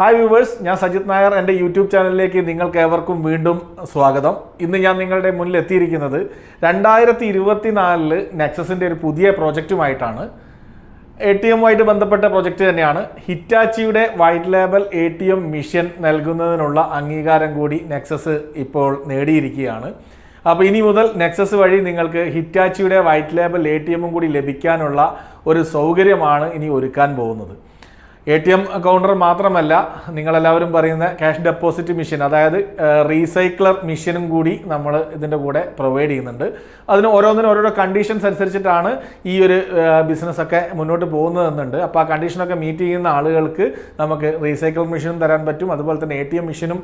Hi viewers ഞാൻ സജിത് നായർ. എന്റെ YouTube ചാനലിലേക്ക് നിങ്ങൾക്ക് ഏവർക്കും വീണ്ടും സ്വാഗതം. ഇന്ന് ഞാൻ നിങ്ങളുടെ മുന്നിൽ എത്തിയിരിക്കുന്നത് രണ്ടായിരത്തി ഇരുപത്തി നാലിൽ നെക്സസിന്റെ ഒരു പുതിയ പ്രോജക്റ്റുമായിട്ടാണ്. എ ടി എമ്മുമായിട്ട് ബന്ധപ്പെട്ട പ്രോജക്റ്റ് തന്നെയാണ്. ഹിറ്റാച്ചിയുടെ white label A T M machine നൽകുന്നതിനുള്ള അംഗീകാരം കൂടി നെക്സസ് ഇപ്പോൾ നേടിയിരിക്കുകയാണ്. അപ്പോൾ ഇനി മുതൽ നെക്സസ് വഴി നിങ്ങൾക്ക് ഹിറ്റാച്ചിയുടെ വൈറ്റ് ലേബൽ എ ടി എമ്മും കൂടി ലഭിക്കാനുള്ള ഒരു സൗകര്യമാണ് ഇനി ഒരുക്കാൻ പോകുന്നത്. എ ടി എം കൗണ്ടർ മാത്രമല്ല നിങ്ങളെല്ലാവരും പറയുന്ന ക്യാഷ് ഡെപ്പോസിറ്റ് മെഷീൻ അതായത് റീസൈക്ലർ മെഷീനും കൂടി നമ്മൾ ഇതിന്റെ കൂടെ പ്രൊവൈഡ് ചെയ്യുന്നുണ്ട്. അതിന് ഓരോന്നിനും ഓരോരോ കണ്ടീഷൻസ് അനുസരിച്ചിട്ടാണ് ഈ ഒരു ബിസിനസ്സൊക്കെ മുന്നോട്ട് പോകുന്നതെന്നുണ്ട്. അപ്പോൾ ആ കണ്ടീഷനൊക്കെ മീറ്റ് ചെയ്യുന്ന ആളുകൾക്ക് നമുക്ക് റീസൈക്കിൾ മെഷീനും തരാൻ പറ്റും. അതുപോലെ തന്നെ എ ടി എം മെഷീനും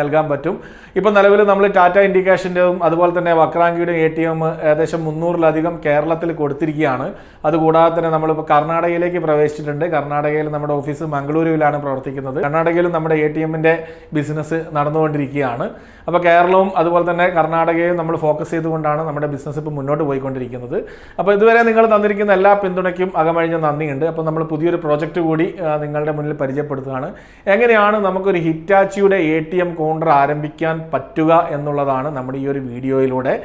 നൽകാൻ പറ്റും. ഇപ്പോൾ നിലവിൽ നമ്മൾ ടാറ്റ ഇൻഡിക്കേഷന്റെയും അതുപോലെ തന്നെ വക്രാങ്കിയുടെയും എ ടി എം ഏകദേശം മുന്നൂറിലധികം കേരളത്തിൽ കൊടുത്തിരിക്കുകയാണ്. അതുകൂടാതെ തന്നെ നമ്മളിപ്പോൾ കർണാടകയിലേക്ക് പ്രവേശിച്ചിട്ടുണ്ട്. കർണാടകയിൽ നമ്മുടെ ഓഫീസ് മംഗളൂരുവിലാണ് പ്രവർത്തിക്കുന്നത്. കർണാടകയിലും നമ്മുടെ എ ടി എമ്മിന്റെ ബിസിനസ് നടന്നുകൊണ്ടിരിക്കുകയാണ്. അപ്പോൾ കേരളവും അതുപോലെ തന്നെ കർണാടകയും നമ്മൾ ഫോക്കസ് ചെയ്തുകൊണ്ടാണ് നമ്മുടെ ബിസിനസ് ഇപ്പോൾ മുന്നോട്ട് പോയിക്കൊണ്ടിരിക്കുന്നത്. അപ്പോൾ ഇതുവരെ നിങ്ങൾ തന്നിരിക്കുന്ന എല്ലാ പിന്തുണയ്ക്കും അകമഴിഞ്ഞ നന്ദിയുണ്ട്. അപ്പോൾ നമ്മൾ പുതിയൊരു പ്രോജക്റ്റ് കൂടി നിങ്ങളുടെ മുന്നിൽ പരിചയപ്പെടുത്തുകയാണ്. എങ്ങനെയാണ് നമുക്കൊരു ഹിറ്റാച്ചിയുടെ എ ടി എം കൗണ്ടർ ആരംഭിക്കാൻ പറ്റുക എന്നുള്ളതാണ് നമ്മുടെ ഈ ഒരു വീഡിയോയിലൂടെ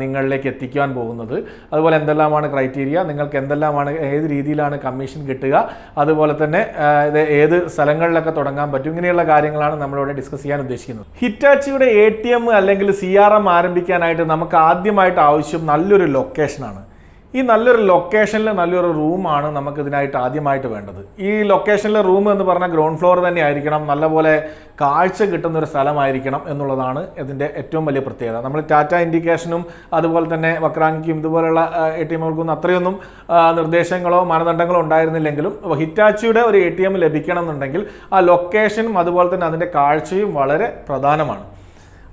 നിങ്ങളിലേക്ക് എത്തിക്കാൻ പോകുന്നത്. അതുപോലെ എന്തെല്ലാമാണ് ക്രൈറ്റീരിയ നിങ്ങൾക്ക് എന്തെല്ലാമാണ് ഏത് രീതിയിലാണ് കമ്മീഷൻ കിട്ടുക? അതുപോലെ തന്നെ ഇത് ഏത് സ്ഥലങ്ങളിലൊക്കെ തുടങ്ങാൻ പറ്റും? ഇങ്ങനെയുള്ള കാര്യങ്ങളാണ് നമ്മളിവിടെ ഡിസ്കസ് ചെയ്യാൻ ഉദ്ദേശിക്കുന്നത്. ഹിറ്റാച്ചിയുടെ എ ടി എം അല്ലെങ്കിൽ സി ആർ എം ആരംഭിക്കാനായിട്ട് നമുക്ക് ആദ്യമായിട്ട് ആവശ്യം നല്ലൊരു ലൊക്കേഷനാണ് ഈ നല്ലൊരു ലൊക്കേഷനിൽ നല്ലൊരു റൂമാണ് നമുക്ക് ഇതിനായിട്ട് ആദ്യമായിട്ട് വേണ്ടത്. ഈ ലൊക്കേഷനിലെ റൂം എന്ന് പറഞ്ഞാൽ ഗ്രൗണ്ട് ഫ്ലോർ തന്നെ ആയിരിക്കണം. നല്ലപോലെ കാഴ്ച കിട്ടുന്ന ഒരു സ്ഥലമായിരിക്കണം എന്നുള്ളതാണ് ഇതിന്റെ ഏറ്റവും വലിയ പ്രത്യേകത. നമ്മൾ ടാറ്റ ഇൻഡിക്കേഷനും അതുപോലെ തന്നെ വക്രാങ്കിക്കും ഇതുപോലുള്ള എ ടി എമ്മുകൾക്കൊന്നും അത്രയൊന്നും നിർദ്ദേശങ്ങളോ മാനദണ്ഡങ്ങളോ ഉണ്ടായിരുന്നില്ലെങ്കിലും ഹിറ്റാച്ചിയുടെ ഒരു എ ടി എം ലഭിക്കണം എന്നുണ്ടെങ്കിൽ ആ ലൊക്കേഷനും അതുപോലെ തന്നെ അതിന്റെ കാഴ്ചയും വളരെ പ്രധാനമാണ്.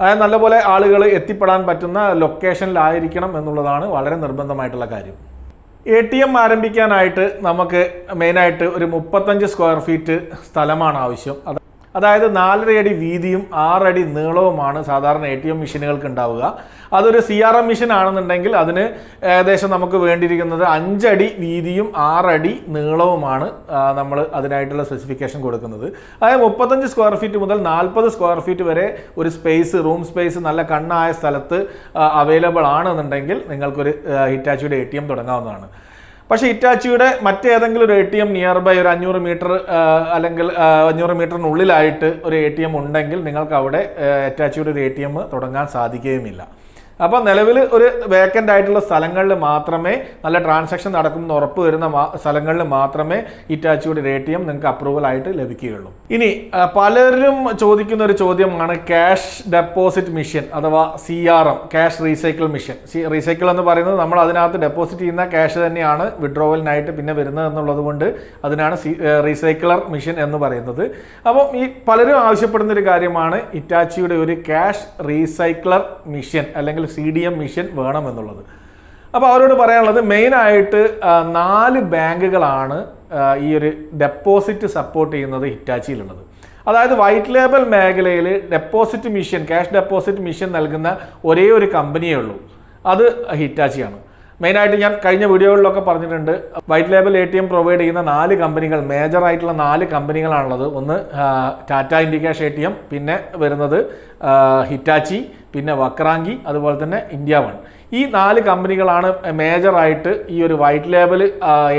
അതായത് നല്ലപോലെ ആളുകൾ എത്തിപ്പെടാൻ പറ്റുന്ന ലൊക്കേഷനിലായിരിക്കണം എന്നുള്ളതാണ് വളരെ നിർബന്ധമായിട്ടുള്ള കാര്യം. എ ടി എം ആരംഭിക്കാനായിട്ട് നമുക്ക് മെയിനായിട്ട് ഒരു മുപ്പത്തഞ്ച് സ്ക്വയർ ഫീറ്റ് സ്ഥലമാണ് ആവശ്യം. അതായത് നാലരയടി വീതിയും ആറടി നീളവുമാണ് സാധാരണ എ ടി എം മെഷീനുകൾക്ക് ഉണ്ടാവുക. അതൊരു സി ആർ എം മെഷീൻ ആണെന്നുണ്ടെങ്കിൽ അതിന് ഏകദേശം നമുക്ക് വേണ്ടിയിരിക്കുന്നത് അഞ്ചടി വീതിയും ആറടി നീളവുമാണ് നമ്മൾ അതിനായിട്ടുള്ള സ്പെസിഫിക്കേഷൻ കൊടുക്കുന്നത്. അതായത് മുപ്പത്തഞ്ച് സ്ക്വയർ ഫീറ്റ് മുതൽ നാൽപ്പത് സ്ക്വയർ ഫീറ്റ് വരെ ഒരു സ്പേസ് റൂം സ്പേസ് നല്ല കണ്ണായ സ്ഥലത്ത് അവൈലബിൾ ആണെന്നുണ്ടെങ്കിൽ നിങ്ങൾക്കൊരു ഹിറ്റാച്ചിയുടെ എ ടി എം തുടങ്ങാവുന്നതാണ്. പക്ഷേ ഇറ്റാച്ചിയുടെ മറ്റേതെങ്കിലും ഒരു A T M near by ഒരു അഞ്ഞൂറ് മീറ്റർ അല്ലെങ്കിൽ അഞ്ഞൂറ് മീറ്ററിനുള്ളിലായിട്ട് ഒരു എ ടി എം ഉണ്ടെങ്കിൽ നിങ്ങൾക്ക് അവിടെ ഇറ്റാച്ചിയുടെ ഒരു എ ടി എം തുടങ്ങാൻ സാധിക്കുകയുമില്ല. അപ്പോൾ നിലവിൽ ഒരു വേക്കന്റ് ആയിട്ടുള്ള സ്ഥലങ്ങളിൽ മാത്രമേ നല്ല ട്രാൻസാക്ഷൻ നടക്കുമെന്ന് ഉറപ്പ് വരുന്ന സ്ഥലങ്ങളിൽ മാത്രമേ ഇറ്റാച്ചിയുടെ ഒരു എ ടി എം നിങ്ങൾക്ക് അപ്രൂവൽ ആയിട്ട് ലഭിക്കുകയുള്ളൂ. ഇനി പലരും ചോദിക്കുന്ന ഒരു ചോദ്യമാണ് ക്യാഷ് ഡെപ്പോസിറ്റ് മിഷൻ അഥവാ C R M cash recycle machine C recycle എന്ന് പറയുന്നത് നമ്മൾ അതിനകത്ത് ഡെപ്പോസിറ്റ് ചെയ്യുന്ന ക്യാഷ് തന്നെയാണ് വിഡ്രോവലിനായിട്ട് പിന്നെ വരുന്നത് എന്നുള്ളത് കൊണ്ട് അതിനാണ് സി റീസൈക്കിളർ മിഷൻ എന്ന് പറയുന്നത്. അപ്പം ഈ പലരും ആവശ്യപ്പെടുന്ന ഒരു കാര്യമാണ് ഇറ്റാച്ചിയുടെ ഒരു ക്യാഷ് റീസൈക്ലർ മിഷൻ അല്ലെങ്കിൽ സി ഡി എം മിഷൻ വേണമെന്നുള്ളത്. അപ്പോൾ അവരോട് പറയാനുള്ളത് മെയിനായിട്ട് നാല് ബാങ്കുകളാണ് ഈ ഒരു ഡെപ്പോസിറ്റ് സപ്പോർട്ട് ചെയ്യുന്നത് ഹിറ്റാച്ചിയിലുള്ളത്. അതായത് വൈറ്റ് ലേബൽ മേഖലയിൽ deposit machine cash deposit machine നൽകുന്ന ഒരേ ഒരു കമ്പനിയേ ഉള്ളൂ. അത് ഹിറ്റാച്ചിയാണ്. മെയിനായിട്ട് ഞാൻ കഴിഞ്ഞ വീഡിയോകളിലൊക്കെ പറഞ്ഞിട്ടുണ്ട്. White label A T M provide ചെയ്യുന്ന നാല് കമ്പനികൾ മേജർ ആയിട്ടുള്ള നാല് കമ്പനികളാണുള്ളത്. ഒന്ന് Tata Indicash A T M പിന്നെ വരുന്നത് ഹിറ്റാച്ചി പിന്നെ വക്രാങ്കി അതുപോലെ തന്നെ ഇന്ത്യ വൺ ഈ നാല് കമ്പനികളാണ് മേജറായിട്ട് ഈ ഒരു white label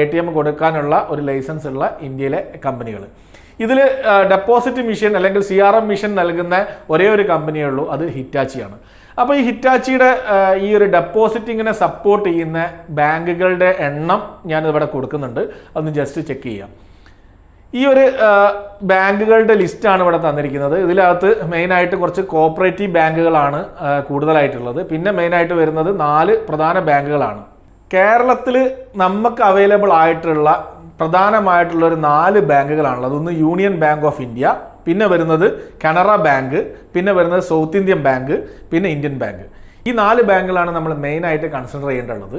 A T M കൊടുക്കാനുള്ള ഒരു ലൈസൻസ് ഉള്ള ഇന്ത്യയിലെ കമ്പനികൾ ഇതിൽ ഡെപ്പോസിറ്റ് മിഷൻ അല്ലെങ്കിൽ സി ആർ എം മിഷൻ നൽകുന്ന ഒരേ ഒരു കമ്പനിയേ ഉള്ളൂ അത് ഹിറ്റാച്ചിയാണ് അപ്പോൾ ഈ ഹിറ്റാച്ചിയുടെ ഈ ഒരു ഡെപ്പോസിറ്റിങ്ങിനെ സപ്പോർട്ട് ചെയ്യുന്ന ബാങ്കുകളുടെ എണ്ണം ഞാനിവിടെ കൊടുക്കുന്നുണ്ട്. അതൊന്ന് ജസ്റ്റ് ചെക്ക് ചെയ്യാം. ഈ ഒരു ബാങ്കുകളുടെ ലിസ്റ്റാണ് ഇവിടെ തന്നിരിക്കുന്നത്. ഇതിനകത്ത് മെയിനായിട്ട് കുറച്ച് കോപ്പറേറ്റീവ് ബാങ്കുകളാണ് കൂടുതലായിട്ടുള്ളത്. പിന്നെ മെയിനായിട്ട് വരുന്നത് നാല് പ്രധാന ബാങ്കുകളാണ്. കേരളത്തിൽ നമുക്ക് അവൈലബിൾ ആയിട്ടുള്ള പ്രധാനമായിട്ടുള്ള ഒരു നാല് ബാങ്കുകളാണുള്ളത്. ഒന്ന് യൂണിയൻ ബാങ്ക് ഓഫ് ഇന്ത്യ പിന്നെ വരുന്നത് കനറ ബാങ്ക് പിന്നെ വരുന്നത് സൗത്ത് ഇന്ത്യൻ ബാങ്ക് പിന്നെ ഇന്ത്യൻ ബാങ്ക് ഈ നാല് ബാങ്കുകളാണ് നമ്മൾ മെയിനായിട്ട് കൺസിഡർ ചെയ്യേണ്ടത്.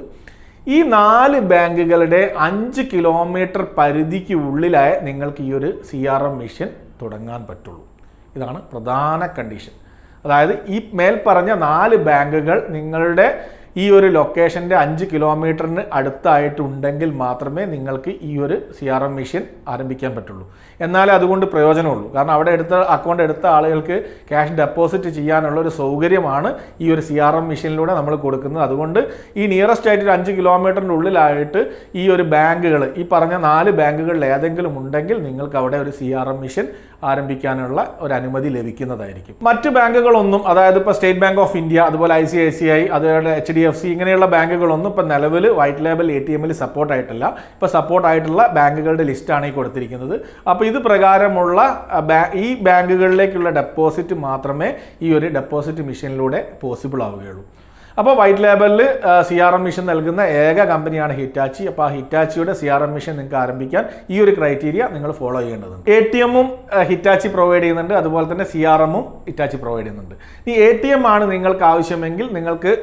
ഈ നാല് ബാങ്കുകളുടെ അഞ്ച് കിലോമീറ്റർ പരിധിക്ക് ഉള്ളിലായ നിങ്ങൾക്ക് ഈ ഒരു സി ആർ എം മിഷൻ തുടങ്ങാൻ പറ്റുള്ളൂ. ഇതാണ് പ്രധാന കണ്ടീഷൻ അതായത് ഈ മേൽ പറഞ്ഞ നാല് ബാങ്കുകൾ നിങ്ങളുടെ ഈ ഒരു ലൊക്കേഷന്റെ അഞ്ച് കിലോമീറ്ററിന് അടുത്തായിട്ടുണ്ടെങ്കിൽ മാത്രമേ നിങ്ങൾക്ക് ഈ ഒരു സി ആർ എം മെഷീൻ ആരംഭിക്കാൻ പറ്റുള്ളൂ. എന്നാലേ അതുകൊണ്ട് പ്രയോജനമുള്ളൂ. കാരണം അവിടെ എടുത്ത അക്കൗണ്ട് എടുത്ത ആളുകൾക്ക് ക്യാഷ് ഡെപ്പോസിറ്റ് ചെയ്യാനുള്ള ഒരു സൗകര്യമാണ് ഈ ഒരു സി ആർ എം മെഷീനിലൂടെ നമ്മൾ കൊടുക്കുന്നത്. അതുകൊണ്ട് ഈ നിയറസ്റ്റ് ആയിട്ട് ഒരു അഞ്ച് കിലോമീറ്ററിന്റെ ഉള്ളിലായിട്ട് ഈ ഒരു ബാങ്കുകൾ ഈ പറഞ്ഞ നാല് ബാങ്കുകളിൽ ഏതെങ്കിലും ഉണ്ടെങ്കിൽ നിങ്ങൾക്ക് അവിടെ ഒരു സി ആർ എം മെഷീൻ ആരംഭിക്കാനുള്ള ഒരു അനുമതി ലഭിക്കുന്നതായിരിക്കും. മറ്റ് ബാങ്കുകളൊന്നും അതായത് ഇപ്പോൾ സ്റ്റേറ്റ് ബാങ്ക് ഓഫ് ഇന്ത്യ അതുപോലെ I C I C I അതുപോലെ എച്ച് ഡി എഫ് സി ഇങ്ങനെയുള്ള ബാങ്കുകളൊന്നും ഇപ്പോൾ നിലവിൽ വൈറ്റ് ലേബൽ എ ടി എമ്മിൽ സപ്പോർട്ട് ആയിട്ടില്ല. ഇപ്പോൾ സപ്പോർട്ട് ആയിട്ടുള്ള ബാങ്കുകളുടെ ലിസ്റ്റാണ് ഈ കൊടുത്തിരിക്കുന്നത്. അപ്പോൾ ഇത് പ്രകാരമുള്ള ഈ ബാങ്കുകളിലേക്കുള്ള ഡെപ്പോസിറ്റ് മാത്രമേ ഈ ഒരു ഡെപ്പോസിറ്റ് മെഷീനിലൂടെ പോസിബിൾ ആവുകയുള്ളൂ. അപ്പോൾ വൈറ്റ് ലേബലിൽ സി ആർ എം മിഷൻ നൽകുന്ന ഏക കമ്പനിയാണ് ഹിറ്റാച്ചി. അപ്പോൾ ആ ഹിറ്റാച്ചിയുടെ സി ആർ എം മിഷൻ നിങ്ങൾക്ക് ആരംഭിക്കാൻ ഈ ഒരു ക്രൈറ്റീരിയ നിങ്ങൾ ഫോളോ ചെയ്യേണ്ടതുണ്ട്. എ ടി എമ്മും ഹിറ്റാച്ചി പ്രൊവൈഡ് ചെയ്യുന്നുണ്ട്. അതുപോലെ തന്നെ സി ആർ എമ്മും ഹിറ്റാച്ചി പ്രൊവൈഡ് ചെയ്യുന്നുണ്ട്. ഈ എ ടി എം ആണ് നിങ്ങൾക്ക് ആവശ്യമെങ്കിൽ നിങ്ങൾക്ക്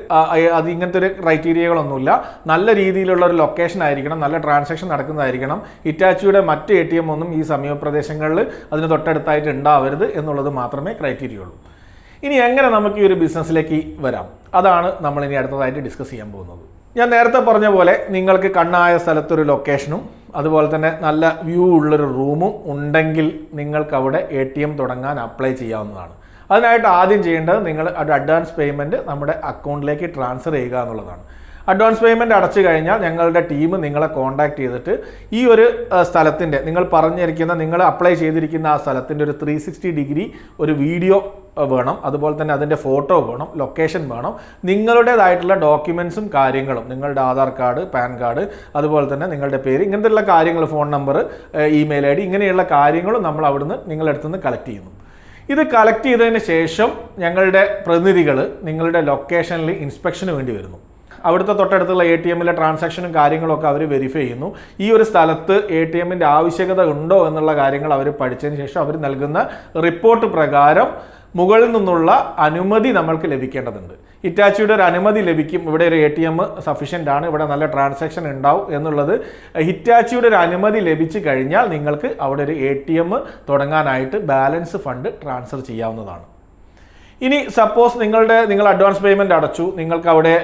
അത് ഇങ്ങനത്തെ ഒരു ക്രൈറ്റീരിയകളൊന്നുമില്ല നല്ല രീതിയിലുള്ള ഒരു ലൊക്കേഷൻ ആയിരിക്കണം. നല്ല ട്രാൻസാക്ഷൻ നടക്കുന്നതായിരിക്കണം. ഹിറ്റാച്ചിയുടെ മറ്റ് എ ടി എം ഒന്നും ഈ സമീപ പ്രദേശങ്ങളിൽ അതിന് തൊട്ടടുത്തായിട്ട് ഉണ്ടാവരുത് എന്നുള്ളത് മാത്രമേ ക്രൈറ്റീരിയ ഉള്ളൂ. ഇനി എങ്ങനെ നമുക്ക് ഈ ഒരു ബിസിനസ്സിലേക്ക് വരാം? അതാണ് നമ്മൾ ഇനി അടുത്തതായിട്ട് ഡിസ്കസ് ചെയ്യാൻ പോകുന്നത്. ഞാൻ നേരത്തെ പറഞ്ഞ പോലെ നിങ്ങൾക്ക് കണ്ണായ സ്ഥലത്തൊരു ലൊക്കേഷനും അതുപോലെ തന്നെ നല്ല വ്യൂ ഉള്ളൊരു റൂമും ഉണ്ടെങ്കിൽ നിങ്ങൾക്ക് അവിടെ എ ടി എം തുടങ്ങാൻ അപ്ലൈ ചെയ്യാവുന്നതാണ്. അതിനായിട്ട് ആദ്യം ചെയ്യേണ്ടത് നിങ്ങൾ അഡ്വാൻസ് പേയ്മെന്റ് നമ്മുടെ അക്കൗണ്ടിലേക്ക് ട്രാൻസ്ഫർ ചെയ്യുക എന്നുള്ളതാണ്. അഡ്വാൻസ് പേയ്മെന്റ് അടച്ചു കഴിഞ്ഞാൽ ഞങ്ങളുടെ ടീം നിങ്ങളെ കോൺടാക്ട് ചെയ്തിട്ട് ഈ ഒരു സ്ഥലത്തിന്റെ നിങ്ങൾ പറഞ്ഞിരിക്കുന്ന നിങ്ങൾ അപ്ലൈ ചെയ്തിരിക്കുന്ന ആ സ്ഥലത്തിന്റെ ഒരു ത്രീ ഡിഗ്രി ഒരു വീഡിയോ വേണം. അതുപോലെ തന്നെ അതിന്റെ ഫോട്ടോ വേണം ലൊക്കേഷൻ വേണം. നിങ്ങളുടേതായിട്ടുള്ള ഡോക്യുമെൻസും കാര്യങ്ങളും നിങ്ങളുടെ ആധാർ കാർഡ് പാൻ കാർഡ് അതുപോലെ തന്നെ നിങ്ങളുടെ പേര് ഇങ്ങനത്തെയുള്ള കാര്യങ്ങൾ phone number email I D ഇങ്ങനെയുള്ള കാര്യങ്ങളും നമ്മൾ അവിടുന്ന് നിങ്ങളുടെ അടുത്ത് നിന്ന് കളക്ട് ചെയ്യുന്നു. ഇത് കളക്ട് ചെയ്തതിന് ശേഷം ഞങ്ങളുടെ പ്രതിനിധികൾ നിങ്ങളുടെ ലൊക്കേഷനിൽ ഇൻസ്പെക്ഷന് വേണ്ടി വരുന്നു. അവിടുത്തെ തൊട്ടടുത്തുള്ള എ ടി എമ്മിലെ ട്രാൻസാക്ഷനും കാര്യങ്ങളൊക്കെ അവർ വെരിഫൈ ചെയ്യുന്നു. ഈ ഒരു സ്ഥലത്ത് എ ടി എമ്മിന്റെ ആവശ്യകത ഉണ്ടോ എന്നുള്ള കാര്യങ്ങൾ അവർ പഠിച്ചതിന് ശേഷം അവർ നൽകുന്ന റിപ്പോർട്ട് പ്രകാരം മുകളിൽ നിന്നുള്ള അനുമതി നമ്മൾക്ക് ലഭിക്കേണ്ടതുണ്ട്. ഹിറ്റാച്ചിയുടെ ഒരു അനുമതി ലഭിക്കും. ഇവിടെ ഒരു എ ടി എം സഫീഷ്യന്റ് ആണ്. ഇവിടെ നല്ല ട്രാൻസാക്ഷൻ ഉണ്ടാവും എന്നുള്ളത് ഹിറ്റാച്ചിയുടെ ഒരു അനുമതി ലഭിച്ചു കഴിഞ്ഞാൽ നിങ്ങൾക്ക് അവിടെ ഒരു എ ടി എം തുടങ്ങാനായിട്ട് ബാലൻസ് ഫണ്ട് ട്രാൻസ്ഫർ ചെയ്യാവുന്നതാണ്. ഇനി സപ്പോസ് നിങ്ങളുടെ നിങ്ങൾ അഡ്വാൻസ് പേയ്മെന്റ് അടച്ചു. നിങ്ങൾക്ക് അവിടെ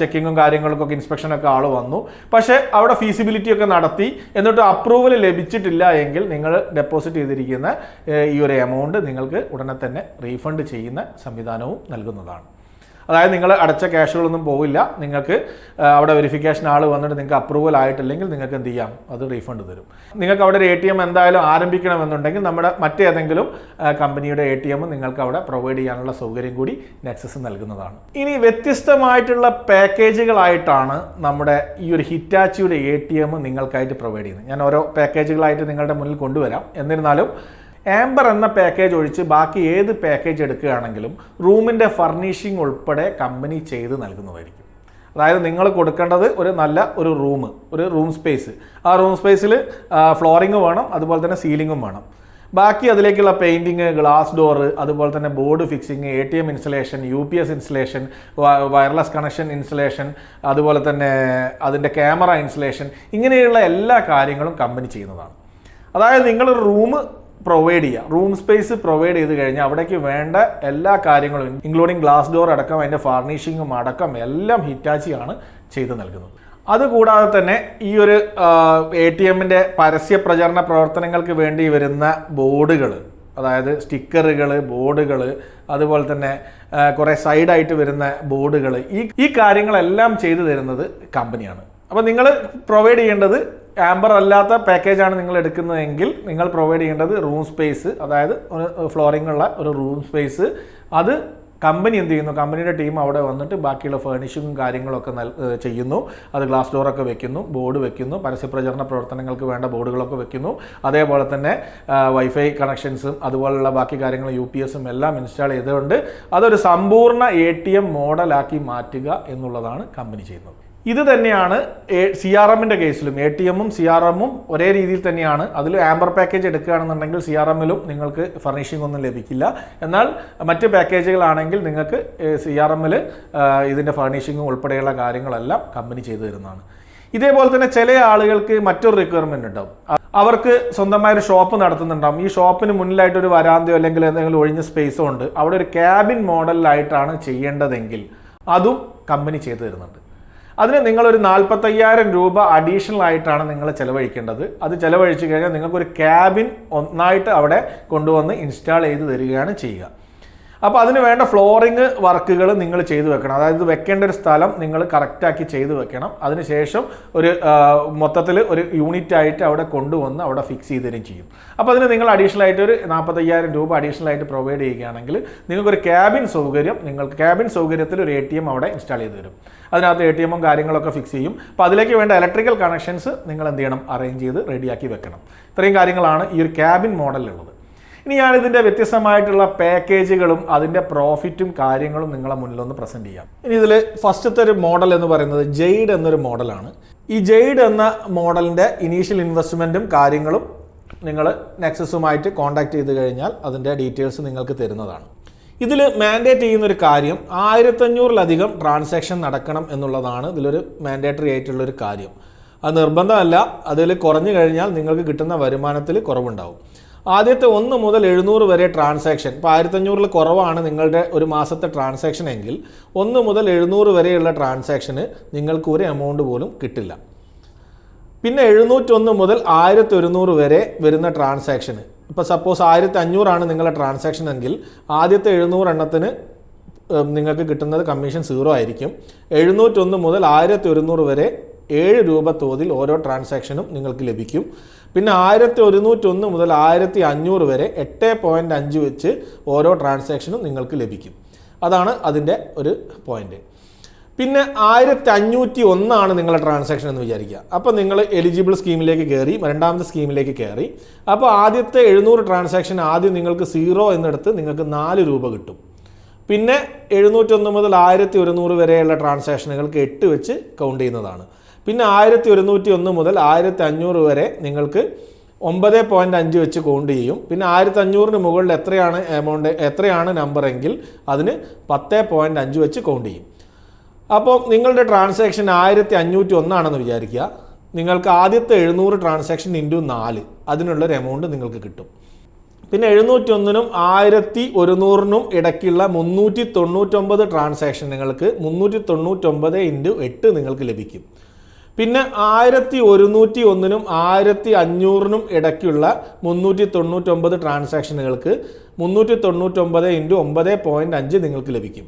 ചെക്കിങ്ങും കാര്യങ്ങൾക്കൊക്കെ ഇൻസ്പെക്ഷനൊക്കെ ആൾ വന്നു. പക്ഷേ അവിടെ ഫീസിബിലിറ്റി ഒക്കെ നടത്തി. എന്നിട്ട് അപ്രൂവൽ ലഭിച്ചിട്ടില്ല എങ്കിൽ നിങ്ങൾ ഡെപ്പോസിറ്റ് ചെയ്തിരിക്കുന്ന ഈ ഒരു എമൗണ്ട് നിങ്ങൾക്ക് ഉടനെ തന്നെ റീഫണ്ട് ചെയ്യുന്ന സംവിധാനവും നൽകുന്നതാണ്. അതായത് നിങ്ങൾ അടച്ച ക്യാഷുകളൊന്നും പോവില്ല. നിങ്ങൾക്ക് അവിടെ വെരിഫിക്കേഷൻ ആൾ വന്നിട്ട് നിങ്ങൾക്ക് അപ്രൂവൽ ആയിട്ടില്ലെങ്കിൽ നിങ്ങൾക്ക് എന്ത് ചെയ്യാം? അത് റീഫണ്ട് തരും. നിങ്ങൾക്ക് അവിടെ ഒരു എ ടി എം എന്തായാലും ആരംഭിക്കണമെന്നുണ്ടെങ്കിൽ നമ്മുടെ മറ്റേതെങ്കിലും കമ്പനിയുടെ എ ടി എം നിങ്ങൾക്ക് അവിടെ പ്രൊവൈഡ് ചെയ്യാനുള്ള സൗകര്യം കൂടി നെക്സസ് നൽകുന്നതാണ്. ഇനി വ്യത്യസ്തമായിട്ടുള്ള പാക്കേജുകളായിട്ടാണ് നമ്മുടെ ഈ ഒരു ഹിറ്റാച്ചിയുടെ എ ടി എം നിങ്ങൾക്കായിട്ട് പ്രൊവൈഡ് ചെയ്യുന്നത്. ഞാൻ ഓരോ പാക്കേജുകളായിട്ട് നിങ്ങളുടെ മുന്നിൽ കൊണ്ടുവരാം. എന്നിരുന്നാലും ആംബർ എന്ന പാക്കേജ് ഒഴിച്ച് ബാക്കി ഏത് പാക്കേജ് എടുക്കുകയാണെങ്കിലും റൂമിന്റെ ഫർണിഷിംഗ് ഉൾപ്പെടെ കമ്പനി ചെയ്ത് നൽകുന്നതായിരിക്കും. അതായത് നിങ്ങൾ കൊടുക്കേണ്ടത് ഒരു നല്ല ഒരു റൂം ഒരു റൂം സ്പേസ് ആ റൂം സ്പേസിൽ ഫ്ലോറിങ് വേണം അതുപോലെ തന്നെ സീലിങ്ങും വേണം. ബാക്കി അതിലേക്കുള്ള പെയിന്റിങ് ഗ്ലാസ് ഡോറ് അതുപോലെ തന്നെ board fixing A T M installation U P S installation wireless connection installation അതുപോലെ തന്നെ അതിന്റെ ക്യാമറ ഇൻസ്റ്റലേഷൻ ഇങ്ങനെയുള്ള എല്ലാ കാര്യങ്ങളും കമ്പനി ചെയ്യുന്നതാണ്. അതായത് നിങ്ങൾ റൂം പ്രൊവൈഡ് ചെയ്യുക റൂം സ്പേസ് പ്രൊവൈഡ് ചെയ്ത് കഴിഞ്ഞാൽ അവിടേക്ക് വേണ്ട എല്ലാ കാര്യങ്ങളും ഇൻക്ലൂഡിങ് ഗ്ലാസ് ഡോർ അടക്കം അതിന്റെ ഫർണിഷിങ്ങും അടക്കം എല്ലാം ഹിറ്റാച്ചിയാണ് ചെയ്ത് നൽകുന്നത്. അതുകൂടാതെ തന്നെ ഈ ഒരു എ ടി എമ്മിന്റെ പരസ്യ പ്രചരണ പ്രവർത്തനങ്ങൾക്ക് വേണ്ടി വരുന്ന ബോർഡുകൾ അതായത് സ്റ്റിക്കറുകൾ ബോർഡുകൾ അതുപോലെ തന്നെ കുറേ സൈഡായിട്ട് വരുന്ന ബോർഡുകൾ ഈ ഈ കാര്യങ്ങളെല്ലാം ചെയ്തു തരുന്നത് കമ്പനിയാണ് അപ്പോൾ നിങ്ങൾ പ്രൊവൈഡ് ചെയ്യേണ്ടത് ആംബർ അല്ലാത്ത പാക്കേജാണ് നിങ്ങൾ എടുക്കുന്നതെങ്കിൽ നിങ്ങൾ പ്രൊവൈഡ് ചെയ്യേണ്ടത് റൂം സ്പേസ് അതായത് ഒരു ഫ്ലോറിംഗ് ഉള്ള ഒരു റൂം സ്പേസ് അത് കമ്പനി എന്ത് ചെയ്യുന്നു? കമ്പനിയുടെ ടീം അവിടെ വന്നിട്ട് ബാക്കിയുള്ള ഫേർണിഷിങ്ങും കാര്യങ്ങളൊക്കെ നൽ ചെയ്യുന്നു. അത് ഗ്ലാസ് ഡോറൊക്കെ വെക്കുന്നു ബോർഡ് വെക്കുന്നു പരസ്യപ്രചരണ പ്രവർത്തനങ്ങൾക്ക് വേണ്ട ബോർഡുകളൊക്കെ വെക്കുന്നു. അതേപോലെ തന്നെ വൈഫൈ കണക്ഷൻസും അതുപോലുള്ള ബാക്കി കാര്യങ്ങൾ യു പി എസും എല്ലാം ഇൻസ്റ്റാൾ ചെയ്തുകൊണ്ട് അതൊരു സമ്പൂർണ എ ടി എം മോഡലാക്കി മാറ്റുക എന്നുള്ളതാണ് കമ്പനി ചെയ്യുന്നത്. ഇത് തന്നെയാണ് സി ആർ എമ്മിന്റെ കേസിലും എ ടി എമ്മും സി ആർ എമ്മും ഒരേ രീതിയിൽ തന്നെയാണ്. അതിൽ ആംബർ പാക്കേജ് എടുക്കുകയാണെന്നുണ്ടെങ്കിൽ സി ആർ എമ്മിലും നിങ്ങൾക്ക് ഫർണിഷിംഗ് ഒന്നും ലഭിക്കില്ല. എന്നാൽ മറ്റ് പാക്കേജുകളാണെങ്കിൽ നിങ്ങൾക്ക് സി ആർ എമ്മിൽ ഇതിന്റെ ഫർണിഷിംഗും ഉൾപ്പെടെയുള്ള കാര്യങ്ങളെല്ലാം കമ്പനി ചെയ്തു തരുന്നതാണ്. ഇതേപോലെ തന്നെ ചില ആളുകൾക്ക് മറ്റൊരു റിക്വയർമെന്റ് ഉണ്ടാവും. അവർക്ക് സ്വന്തമായ ഒരു ഷോപ്പ് നടത്തുന്നുണ്ടാവും. ഈ ഷോപ്പിന് മുന്നിലായിട്ട് ഒരു വരാന്തയോ അല്ലെങ്കിൽ എന്തെങ്കിലും ഒഴിഞ്ഞ സ്പേസോ ഉണ്ട്. അവിടെ ഒരു ക്യാബിൻ മോഡലിലായിട്ടാണ് ചെയ്യേണ്ടതെങ്കിൽ അതും കമ്പനി ചെയ്തു തരുന്നുണ്ട്. അതിന് നിങ്ങളൊരു നാൽപ്പത്തയ്യായിരം രൂപ അഡീഷണൽ ആയിട്ടാണ് നിങ്ങൾ ചിലവഴിക്കേണ്ടത്. അത് ചിലവഴിച്ച് കഴിഞ്ഞാൽ നിങ്ങൾക്കൊരു ക്യാബിൻ ഒന്നായിട്ട് അവിടെ കൊണ്ടുവന്ന് ഇൻസ്റ്റാൾ ചെയ്ത് തരികയാണ് ചെയ്യുക. അപ്പോൾ അതിന് വേണ്ട ഫ്ലോറിങ് വർക്കുകൾ നിങ്ങൾ ചെയ്തു വെക്കണം. അതായത് വെക്കേണ്ട ഒരു സ്ഥലം നിങ്ങൾ കറക്റ്റാക്കി ചെയ്തു വെക്കണം. അതിനുശേഷം ഒരു മൊത്തത്തിൽ ഒരു യൂണിറ്റ് ആയിട്ട് അവിടെ കൊണ്ടുവന്ന് അവിടെ ഫിക്സ് ചെയ്ത് തരും ചെയ്യും. അപ്പോൾ അതിന് നിങ്ങൾ അഡീഷണൽ ആയിട്ട് ഒരു നാൽപ്പത്തയ്യായിരം രൂപ അഡീഷണൽ ആയിട്ട് പ്രൊവൈഡ് ചെയ്യുകയാണെങ്കിൽ നിങ്ങൾക്കൊരു ക്യാബിൻ സൗകര്യം നിങ്ങൾക്ക് ക്യാബിൻ സൗകര്യത്തിൽ ഒരു എ ടി എം അവിടെ ഇൻസ്റ്റാൾ ചെയ്ത് തരും. അതിനകത്ത് എ ടി എമ്മും കാര്യങ്ങളൊക്കെ ഫിക്സ് ചെയ്യും. അപ്പോൾ അതിലേക്ക് വേണ്ട ഇലക്ട്രിക്കൽ കണക്ഷൻസ് നിങ്ങൾ എന്ത് ചെയ്യണം? അറേഞ്ച് ചെയ്ത് റെഡിയാക്കി വെക്കണം. ഇത്രയും കാര്യങ്ങളാണ് ഈ ഒരു ക്യാബിൻ മോഡലിലുള്ളത് ഇനി ഞാൻ ഇതിന്റെ വ്യത്യസ്തമായിട്ടുള്ള പാക്കേജുകളും അതിന്റെ പ്രോഫിറ്റും കാര്യങ്ങളും നിങ്ങളെ മുന്നിലൊന്ന് പ്രസന്റ് ചെയ്യാം. ഇനി ഇതിൽ ഫസ്റ്റത്തെ ഒരു മോഡൽ എന്ന് പറയുന്നത് ജെയ്ഡ് എന്നൊരു മോഡലാണ് ഈ ജെയ്ഡ് എന്ന മോഡലിന്റെ ഇനീഷ്യൽ ഇൻവെസ്റ്റ്മെന്റും കാര്യങ്ങളും നിങ്ങൾ നെക്സസുമായിട്ട് കോൺടാക്ട് ചെയ്ത് കഴിഞ്ഞാൽ അതിന്റെ ഡീറ്റെയിൽസ് നിങ്ങൾക്ക് തരുന്നതാണ്. ഇതിൽ മാൻഡേറ്റ് ചെയ്യുന്ന ഒരു കാര്യം ആയിരത്തഞ്ഞൂറിലധികം ട്രാൻസാക്ഷൻ നടക്കണം എന്നുള്ളതാണ് ഇതിലൊരു മാൻഡേറ്ററി ആയിട്ടുള്ളൊരു കാര്യം. അത് നിർബന്ധമല്ല അതിൽ കുറഞ്ഞു കഴിഞ്ഞാൽ നിങ്ങൾക്ക് കിട്ടുന്ന വരുമാനത്തിൽ കുറവുണ്ടാവും. ആദ്യത്തെ ഒന്ന് മുതൽ എഴുന്നൂറ് വരെ ട്രാൻസാക്ഷൻ ഇപ്പോൾ ആയിരത്തഞ്ഞൂറിൽ കുറവാണ് നിങ്ങളുടെ ഒരു മാസത്തെ ട്രാൻസാക്ഷൻ എങ്കിൽ ഒന്ന് മുതൽ എഴുന്നൂറ് വരെയുള്ള ട്രാൻസാക്ഷന് നിങ്ങൾക്ക് ഒരു എമൗണ്ട് പോലും കിട്ടില്ല. പിന്നെ എഴുന്നൂറ്റൊന്ന് മുതൽ ആയിരത്തി ഒരുന്നൂറ് വരെ വരുന്ന ട്രാൻസാക്ഷന് ഇപ്പോൾ സപ്പോസ് ആയിരത്തി അഞ്ഞൂറാണ് നിങ്ങളുടെ ട്രാൻസാക്ഷൻ എങ്കിൽ ആദ്യത്തെ എഴുന്നൂറ് എണ്ണത്തിന് നിങ്ങൾക്ക് കിട്ടുന്നത് കമ്മീഷൻ സീറോ ആയിരിക്കും. എഴുന്നൂറ്റൊന്ന് മുതൽ ആയിരത്തി ഒരുന്നൂറ് വരെ ഏഴ് രൂപ തോതിൽ ഓരോ ട്രാൻസാക്ഷനും നിങ്ങൾക്ക് ലഭിക്കും. പിന്നെ ആയിരത്തി ഒരുന്നൂറ്റൊന്ന് മുതൽ ആയിരത്തി അഞ്ഞൂറ് വരെ എട്ട് പോയിന്റ് അഞ്ച് വെച്ച് ഓരോ ട്രാൻസാക്ഷനും നിങ്ങൾക്ക് ലഭിക്കും. അതാണ് അതിന്റെ ഒരു പോയിന്റ് പിന്നെ ആയിരത്തി അഞ്ഞൂറ്റി ഒന്നാണ് നിങ്ങളുടെ ട്രാൻസാക്ഷൻ എന്ന് വിചാരിക്കുക. അപ്പോൾ നിങ്ങൾ എലിജിബിൾ സ്കീമിലേക്ക് കയറി രണ്ടാമത്തെ സ്കീമിലേക്ക് കയറി. അപ്പോൾ ആദ്യത്തെ എഴുന്നൂറ് ട്രാൻസാക്ഷൻ ആദ്യം നിങ്ങൾക്ക് സീറോ എന്നെടുത്ത് നിങ്ങൾക്ക് നാല് രൂപ കിട്ടും. പിന്നെ എഴുന്നൂറ്റൊന്ന് മുതൽ ആയിരത്തി ഒരുന്നൂറ് വരെയുള്ള ട്രാൻസാക്ഷനുകൾക്ക് എട്ട് വെച്ച് കൗണ്ട് ചെയ്യുന്നതാണ്. പിന്നെ ആയിരത്തി ഒരുന്നൂറ്റി ഒന്ന് മുതൽ ആയിരത്തി അഞ്ഞൂറ് വരെ നിങ്ങൾക്ക് ഒമ്പത് പോയിന്റ് അഞ്ച് വെച്ച് കൗണ്ട് ചെയ്യും. പിന്നെ ആയിരത്തി അഞ്ഞൂറിന് മുകളിൽ എത്രയാണ് എമൗണ്ട് എത്രയാണ് നമ്പർ എങ്കിൽ അതിന് പത്ത് പോയിന്റ് അഞ്ച് വെച്ച് കൗണ്ട് ചെയ്യും. അപ്പോൾ നിങ്ങളുടെ ട്രാൻസാക്ഷൻ ആയിരത്തി അഞ്ഞൂറ്റി ഒന്നാണെന്ന് വിചാരിക്കുക. നിങ്ങൾക്ക് ആദ്യത്തെ എഴുന്നൂറ് ട്രാൻസാക്ഷൻ ഇന്റു നാല് അതിനുള്ളൊരു എമൗണ്ട് നിങ്ങൾക്ക് കിട്ടും. പിന്നെ എഴുന്നൂറ്റി ഒന്നിനും ആയിരത്തി ഒരുന്നൂറിനും ഇടയ്ക്കുള്ള മുന്നൂറ്റി തൊണ്ണൂറ്റൊമ്പത് ട്രാൻസാക്ഷൻ നിങ്ങൾക്ക് മുന്നൂറ്റി തൊണ്ണൂറ്റൊമ്പത് ഇന്റു എട്ട് നിങ്ങൾക്ക് ലഭിക്കും. പിന്നെ ആയിരത്തി ഒരുന്നൂറ്റി ഒന്നിനും ആയിരത്തി അഞ്ഞൂറിനും ഇടയ്ക്കുള്ള മുന്നൂറ്റി തൊണ്ണൂറ്റൊമ്പത് ട്രാൻസാക്ഷനുകൾക്ക് മുന്നൂറ്റി തൊണ്ണൂറ്റൊമ്പത് ഇന്റു ഒമ്പത് പോയിന്റ് അഞ്ച് നിങ്ങൾക്ക് ലഭിക്കും.